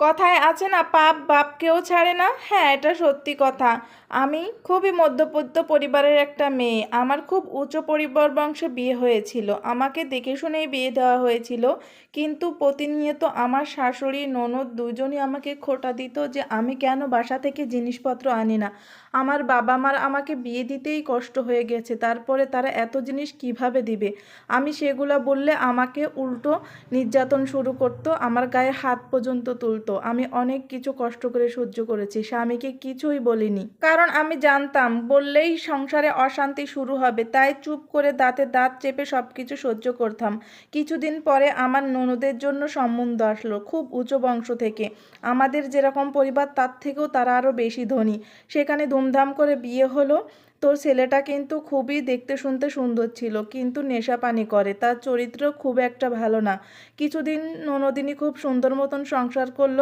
কথায় আছে না, পাপ বাপকেও ছাড়ে না? হ্যাঁ এটা সত্যি কথা। আমি খুবই মধ্যবিত্ত পরিবারের একটা মেয়ে। আমার খুব উচ্চ পরিবার বংশে বিয়ে হয়েছিল। আমাকে দেখে শুনেই বিয়ে দেওয়া হয়েছিল। কিন্তু প্রতিনিয়ত আমার শাশুড়ি, ননদ দুজনই আমাকে খোটা দিত যে আমি কেন বাসা থেকে জিনিসপত্র আনি না। আমার বাবা মার আমাকে বিয়ে দিতেই কষ্ট হয়ে গেছে। তারপরে তারা এত জিনিস কীভাবে দিবে? আমি সেগুলা বললে আমাকে উল্টো নির্যাতন শুরু করতো। আমার গায়ে হাত পর্যন্ত তুলতো। আমি অনেক কিছু কষ্ট করে সহ্য করেছি, স্বামীকে কিছুই বলিনি। কারণ আমি জানতাম, বললেই সংসারে অশান্তি শুরু হবে, তাই চুপ করে দাঁতে দাঁত চেপে সব কিছু সহ্য করতাম। কিছুদিন পরে আমার ননদের জন্য সম্বন্ধ আসলো, খুব উঁচু বংশ থেকে। আমাদের যেরকম পরিবার, তার থেকেও তারা আরও বেশি ধনী। সেখানে ধুমধাম করে বিয়ে হলো। তোর ছেলেটা কিন্তু খুবই দেখতে শুনতে সুন্দর ছিল, কিন্তু নেশা পানি করে। তার চরিত্র খুব একটা ভালো না। কিছুদিন ননদিনী খুব সুন্দর মতন সংসার করল।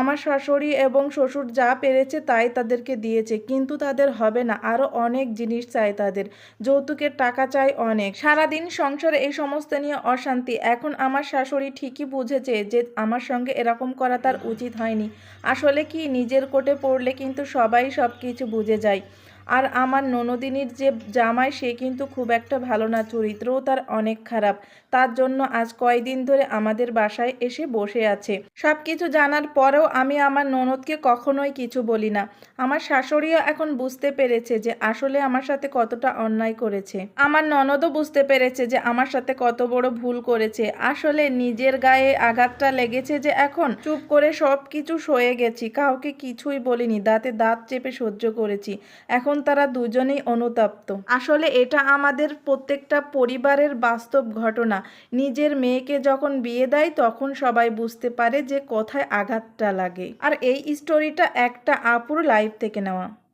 আমার শাশুড়ি এবং শ্বশুর যা পেরেছে তাই তাদেরকে দিয়েছে, কিন্তু তাদের হবে না। আরও অনেক জিনিস চাই তাদের। যৌতুকের টাকা চাই অনেক। সারাদিন সংসারে এই সমস্ত নিয়ে অশান্তি। এখন আমার শাশুড়ি ঠিকই বুঝেছে যে আমার সঙ্গে এরকম করা তার উচিত হয়নি। আসলে কি নিজের কোটে পড়লে কিন্তু সবাই সব কিছু বুঝে যায়। আর আমার ননদিনীর যে জামাই, সে কিন্তু খুব একটা ভালো না, চরিত্রও তার অনেক খারাপ। তার জন্য আজ কয়দিন ধরে আমাদের বাসায় এসে বসে আছে। সব কিছু জানার পরেও আমি আমার ননদকে কখনোই কিছু বলি না। আমার শাশুড়িও এখন বুঝতে পেরেছে যে আসলে আমার সাথে কতটা অন্যায় করেছে। আমার ননদও বুঝতে পেরেছে যে আমার সাথে কত বড় ভুল করেছে। আসলে নিজের গায়ে আঘাতটা লেগেছে যে এখন চুপ করে সব কিছু সয়ে গেছি, কাউকে কিছুই বলিনি, দাঁতে দাঁত চেপে সহ্য করেছি। এখন তারা দুজনেই অনুতপ্ত। আসলে এটা আমাদের প্রত্যেকটা পরিবারের বাস্তব ঘটনা। নিজের মেয়েকে যখন বিয়ে দেয়, তখন সবাই বুঝতে পারে যে কোথায় আঘাতটা লাগে। আর এই স্টোরিটা একটা আপুর লাইফ থেকে নেওয়া।